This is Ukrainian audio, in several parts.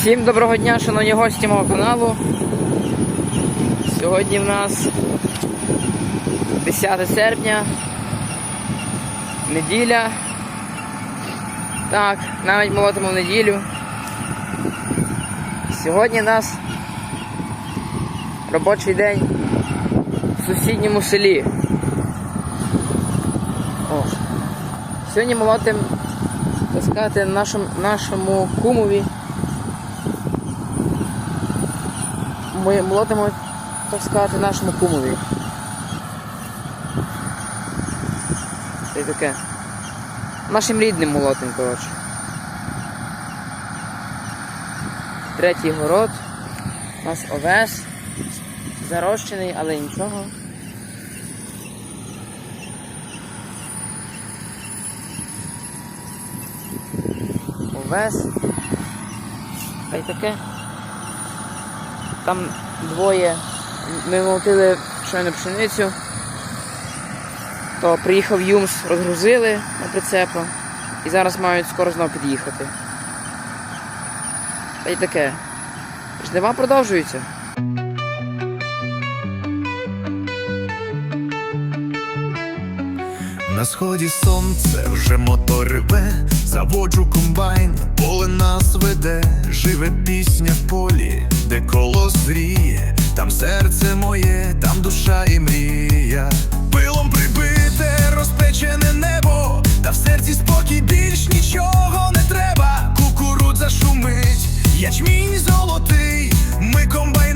Всім доброго дня, шановні гості мого каналу. Сьогодні в нас 10 серпня, неділя. Так, навіть молотимо в неділю. Сьогодні у нас робочий день в сусідньому селі. О. Сьогодні молотим, так сказати, нашому, нашому кумові. Ми молотимо, так сказати, нашому кумові. Це таке. Нашим рідним молотим, коротше. Третій город. У нас овес. Зарощений, але нічого. Овес. Та й таке. Там двоє. Ми молотили щойно пшеницю. То приїхав Юмс, розгрузили на прицепа і зараз мають скоро знову під'їхати. Та й таке. Жнива продовжуються. На сході сонце вже мотор рве, заводжу комбайн, поле нас веде, живе пісня в полі, де колос зріє, там серце моє, там душа і мрія. Пилом прибите, розпечене небо, та в серці спокій більш нічого не треба. Кукурудза шумить, ячмінь золотий, ми комбайнери,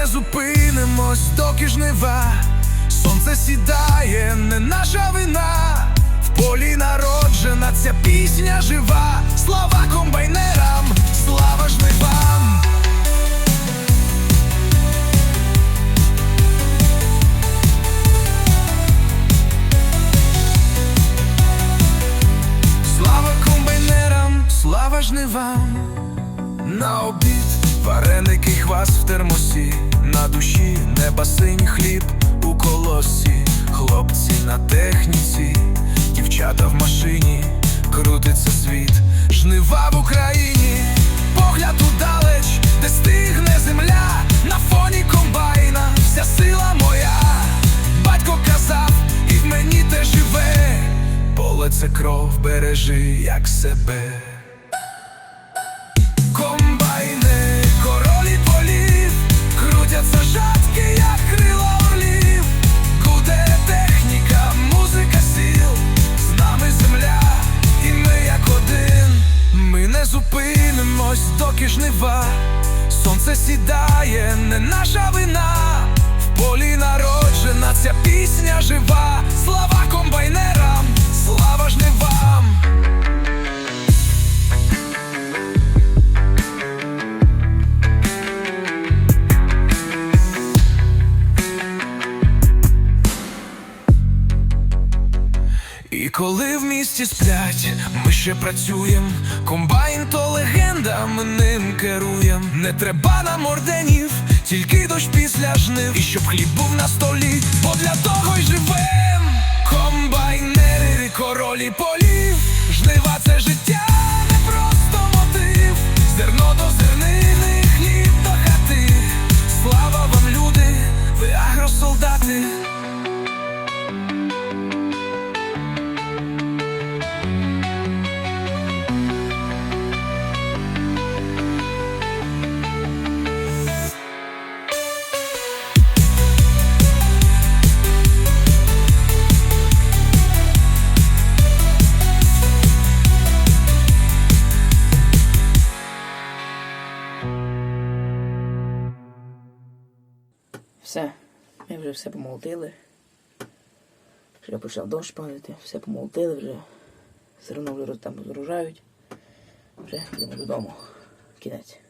не зупинимось, доки жнива, сонце сідає, не наша вина. В полі народжена ця пісня жива. Слава комбайнерам, слава жнивам. Слава комбайнерам, слава жнивам. На обід вареники хвас в термосі, на душі неба синь хліб у колосі, хлопці на техніці, дівчата в машині, крутиться світ, жнива в Україні, погляд удалеч, де стигне земля, на фоні комбайна, вся сила моя, батько казав, і в мені те живе, поле це кров бережи, як себе. Не наша вина. В полі народжена ця пісня жива. Слава комбайнерам, слава жнивам. І коли в місті сплять, ми ще працюєм. Комбайн то легенда, ми ним керуєм. Не треба нам орденів, тільки дощ після жнив. І щоб хліб був на столі, бо для того й живем. Комбайнери, королі полів, жнива це життя, не просто мотив. Зерно до зернини, хліб до хати. Слава вам, люди, ви агросолдати. Все, ми вже все помолотили. Вже почав дощ падати, все помолотили вже. все одно вже там розгружають. Вже йдемо додому. Кінець.